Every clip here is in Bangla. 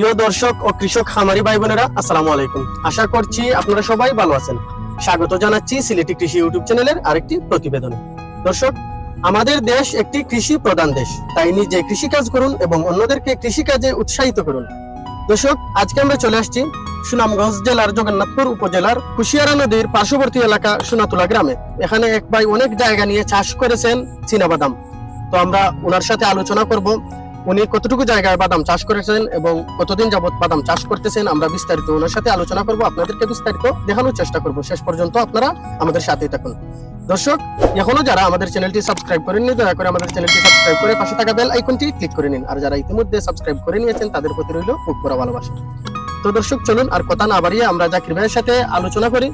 প্রিয় দর্শক ও কৃষক খামারি ভাই বোনেরা, আসসালামু আলাইকুম। আশা করছি আপনারা সবাই ভালো আছেন। স্বাগত জানাচ্ছি সিলেটি কৃষি ইউটিউব চ্যানেলের আরেকটি প্রতিবেদন। দর্শক, আমাদের দেশ একটি কৃষি প্রধান দেশ। তাই নিজে কৃষি কাজ করুন এবং অন্যদেরকে কৃষি কাজে উৎসাহিত করুন। দর্শক, আজকে আমরা চলে আসছি সুনামগঞ্জ জেলার জগন্নাথপুর উপজেলার কুশিয়ারা নদীর পার্শ্ববর্তী এলাকা সোনাতুলা গ্রামে। এখানে এক ভাই অনেক জায়গা নিয়ে চাষ করেছেন চীনাবাদাম। তো আমরা ওনার সাথে আলোচনা করব উনি কতটুকু জায়গায় বাদাম চাষ করেছেন এবং কতদিন যাবত বাদাম চাষ করতেছেন আমরা বিস্তারিত ওনার সাথে আলোচনা করব আপনাদেরকে বিস্তারিত দেখানোর চেষ্টা করব। শেষ পর্যন্ত আপনারা আমাদের সাথেই থাকুন। দর্শক এখনও যারা আমাদের চ্যানেলটি সাবস্ক্রাইব করেননি দয়া করে আমাদের চ্যানেলটি সাবস্ক্রাইব করে পাশে থাকা বেল আইকনটি ক্লিক করে নিন। আর যারা ইতিমধ্যে সাবস্ক্রাইব করে নিয়েছেন তাদের প্রতি রইল খুব বড় ভালোবাসা। তো দর্শক চলুন আর কথা না বাড়িয়ে আমরা জাকির ভাইয়ের সাথে আলোচনা করি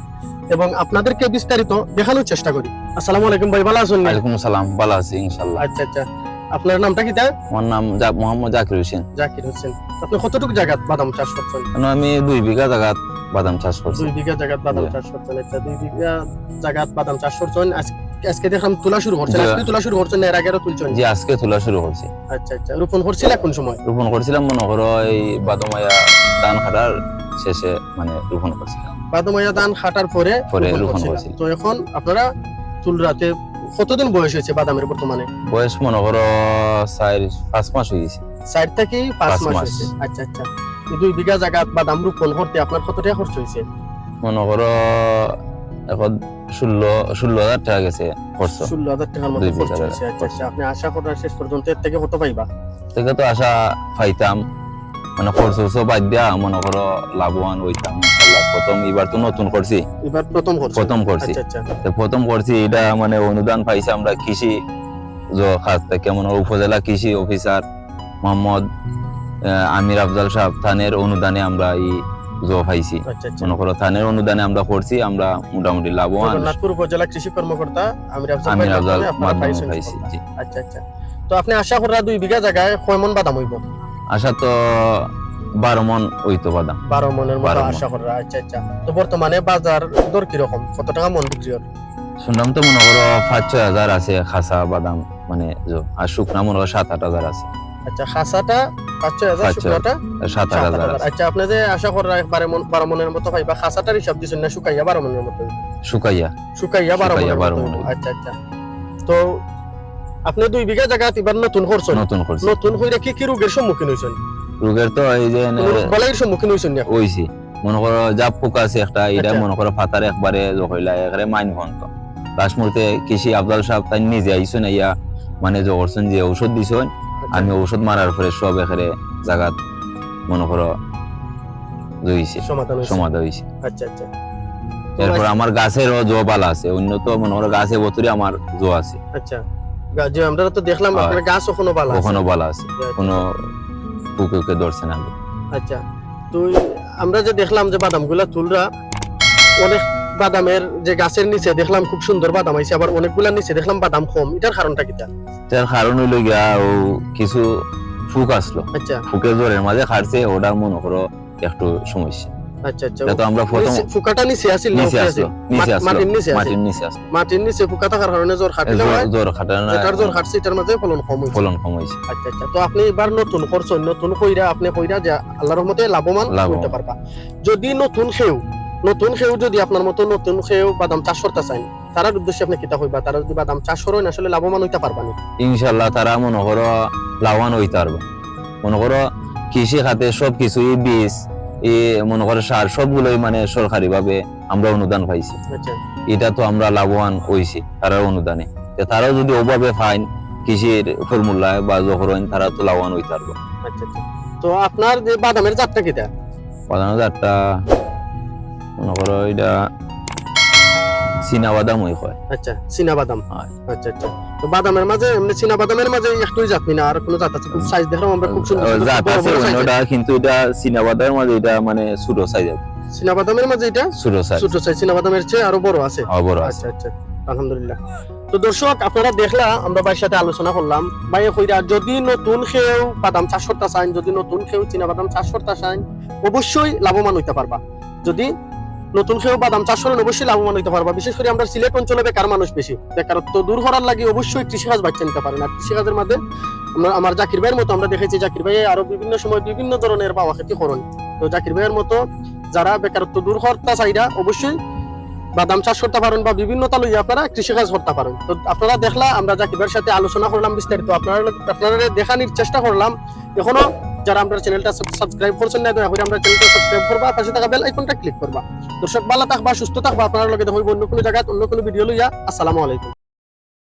এবং আপনাদেরকে বিস্তারিত দেখানোর চেষ্টা করি। আসসালামু আলাইকুম ভাই ভালো আছেন? ওয়ালাইকুম সালাম ভালো আছি ইনশাল্লাহ আচ্ছা আচ্ছা। আপনার নামটা কি তা আমার নাম জা- মোহাম্মদ জাকির হোসেন। জাকির হোসেন। আপনি কতটুকু জায়গা বাদাম চাষ করছেন? আমি দুই বিঘা জায়গাত বাদাম চাষ করছি। দুই বিঘা জায়গা বাদাম চাষ করছেন। আচ্ছা দুই বিঘা জায়গা বাদাম চাষ করছেন। আজ- আজকে দেখলাম তোলা শুরু করছেন। জি। আজকে তোলা শুরু করছেন এর আগেও তুলছেন। যে আজকে তোলা শুরু করছি। আচ্ছা আচ্ছা। রোপণ করছিল কোন সময়? রোপণ করছিলাম মনে করো এই বাদমায়া ধান খাটার শেষে মানে রোপণ করছিলাম। বাদামাইয়া ধান খাটার পরে পরে রোপণ রোপণ করছিলেন। করছিল। তো এখন আপনারা তুলরাতে কতদিন বয়স হয়েছে বাদামের বর্তমানে? বয়স মনে করো চার পাঁচ মাস হয়ে গেছে। চার থেকে পাঁচ মাস। হয়েছে। আচ্ছা আচ্ছা। দুই বিঘা জায়গা বাদাম রোপণ করতে আপনার কত টাকা খরচ হয়েছে? মনে করো এখন ষোলো ষোলো হাজার টাকা গেছে খরচ। ষোলো হাজার টাকার মতো খরচ হয়েছে। আচ্ছা আচ্ছা। আপনি আশা করার শেষ পর্যন্ত এর থেকে কত পাইবা? থেকে তো আশা পাইতাম। মানে খরচ বাদ দিয়া মনে করো লাভবান হইতাম প্রথম এবার তো নতুন করছি এবার প্রথম করছেন প্রথম করছি আচ্ছা আচ্ছা। প্রথম করছি এটা মানে অনুদান পাইছি আমরা কৃষি খাত থেকে মনে উপজেলা কৃষি অফিসার মোহাম্মদ আমির আফজাল সাহেব থানের অনুদানে আমরা এই জো পাইছি। আচ্ছা মনে করো থানের অনুদানে আমরা করছি আমরা মোটামুটি লাভবান উপজেলা কৃষি কর্মকর্তা আমির আফজাল পাইছি আচ্ছা আচ্ছা। তো আপনি আশা করা দুই বিঘা জায়গায় কয় মন বাদাম হইব? আশা তো বারো মন হইতো বাদাম। বারো মনের মতো আশা করা আচ্ছা আচ্ছা। তো বর্তমানে বাজার দর কীরকম? কত টাকা মন বিক্রি হয় শুনলাম তো মনে করো পাঁচ ছয় হাজার আছে খাসা বাদাম মানে আর শুকনা মনে করো সাত আট হাজার আছে। আচ্ছা খাসাটা পাঁচ ছয় হাজার শুকনাটা সাত আট হাজার আচ্ছা আপনি যে আশা করা বারো মন বারো মনের মতো পাইবা খাসাটার হিসাব দিচ্ছেন না শুকাইয়া বারো মনের মতো শুকাইয়া। শুকাইয়া বারো মনের মতো। আচ্ছা আচ্ছা। তো আপনি দুই বিঘা জায়গা এবার নতুন করছেন। নতুন করছি। নতুন হইলে কি কি রোগের সম্মুখীন হয়েছেন রোগের তো এই যে বালাইয়ের সম্মুখীন হয়েছেন না হইছি। মনে করো যা পোকা আছে একটা এটা আচ্ছা। মনে করো ফাতার একবারে জহইলা একবারে মাইন ভন্ত লাস্ট মুহূর্তে কৃষি আফজাল সাহেব তাই নিজে আইসুন ইয়া মানে যে করছেন যে ঔষধ দিছেন আমি ঔষধ মারার পরে সব এখানে জায়গাত মনে করো হয়েছে সমাধা হইছে। আচ্ছা আচ্ছা। এরপর আমার গাছেরও জো বালা আছে অন্য তো মনে করো গাছে বছরে আমার জো আছে। আচ্ছা। যে আমরা তো দেখলাম। আপনার গাছ ওখানে ভালো আছে। ওখানেও বালা আছে। আচ্ছা, কোনো পুকুরকে ধরছে না। আচ্ছা। তো আমরা যে দেখলাম যে বাদামগুলা তুলরা অনেক বাদামের যে গাছের নিচে দেখলাম খুব সুন্দর বাদাম আইছে আবার অনেকগুলা নিচে দেখলাম বাদাম কম। এটার কারণটা কিটা তার? কারণ হইল গিয়া ও কিছু ফুক আসলো। আচ্ছা। ফুকে জোরের মাঝে খাটছে ওটা মনে করো একটু সমস্যা। আচ্ছা আচ্ছা। এটা তো আমরা প্রথম ফুকাটা নিচে আসিল নিচে আসলো নিচে আসলো মাটির নিচে মাটির নিচে আসলো মাটির নিচে ফুকা থাকার কারণে জ্বর খাটিল জোর- জোর খাটার না যেটার জ্বর খাটছে এটার মাঝে ফলন কম হয়েছে ফলন কম হয়েছে আচ্ছা আচ্ছা। তো আপনি এবার নতুন করছেন নতুন কইরা আপনি কইরা যে আল্লাহর রহমতে লাভবান লাভবান। পারবা যদি নতুন খেউ নতুন খেউ যদি আপনার মতো নতুন খেউ বাদাম চাষ করতে চান তার উদ্দেশ্যে আপনি কিতা হইবা তারা যদি বাদাম চাষ করেন আসলে লাভবান হইতে পারবা না? ইনশাল্লাহ তারা মনে করো লাভবান হইতে পারবে মনে করো কৃষি খাতে সব কিছুই বীজ এ মনে করো সার সবগুলোই মানে সরকারি ভাবে আমরা অনুদান পাইছি। আচ্ছা। এটা তো আমরা লাভবান হয়েছি তারা অনুদানে। তারাও যদি ওভাবে ফাইন কৃষির ফর্মুলায় বা জহরইন তারা তো লাভবান হইতে পারবে। আচ্ছা আচ্ছা। তো আপনার যে বাদামের জাতটা কিটা? প্রধানত একটা মনে করো এটা চীনা বাদাম ওই হয়। আচ্ছা চীনা বাদাম। আচ্ছা আচ্ছা। তো বাদামের মাঝে এমনি চীনা বাদামের মাঝে জাত না আর কোনো জাত আছে? খুব সাইজ দেখলাম আমরা খুব সুন্দর জাত আছে অন্যটা কিন্তু এটা চীনা বাদামের মাঝে এটা মানে ছোট সাইজ চীনা বাদামের মাঝে এটা? ছোট সাইজ ছোট সাইজ চীনা বাদামের চেয়ে আরও বড় আছে? বড় আছে। আচ্ছা আচ্ছা আলহামদুলিল্লাহ। তো দর্শক আপনারা দেখলা আমরা ভাইয়ের সাথে আলোচনা করলাম। ভাই কইরা যদি নতুন খেউ বাদাম চাষ করতে চান যদি নতুন খেউ চীনা বাদাম চাষ করতে চান অবশ্যই লাভবান হইতে পারবা। যদি নতুন খেউ বাদাম চাষ করেন অবশ্যই লাভবান হইতে পারবা। বিশেষ করে আমরা সিলেট অঞ্চলে বেকার মানুষ বেশি। বেকারত্ব দূর করার লাগে অবশ্যই কৃষিকাজ বাচ্চা নিতে পারেন। আর কৃষিকাজের মধ্যে আমরা- জাকির ভাইয়ের মতো আমরা দেখেছি, জাকির ভাই আরও বিভিন্ন সময় বিভিন্ন ধরনের পাওয়া খেতি করেন। তো জাকির ভাইয়ের মতো যারা বেকারত্ব দূর করতে চাইরা অবশ্যই বাদাম চাষ করতে পারেন বা বিভিন্ন তালুই আপনারা কৃষিকাজ করতে পারেন। তো আপনারা দেখলা, আমরা জাকির ভাইয়ের সাথে আলোচনা করলাম বিস্তারিত। আপনারা আপনারা দেখানোর চেষ্টা করলাম। এখনও যারা আমরা চ্যানেলটা সাবস্ক্রাইব করছেন না, দয়া করে আমরা চ্যানেলটা সাবস্ক্রাইব করবা। পাশে থাকা বেল আইকনটা ক্লিক করবা। দর্শক, ভালো থাকবা, সুস্থ থাকবা। আপনার লগে দেখো অন্য কোনো জায়গায়, অন্য কোনো ভিডিও লইয়া। আসসালামু আলাইকুম।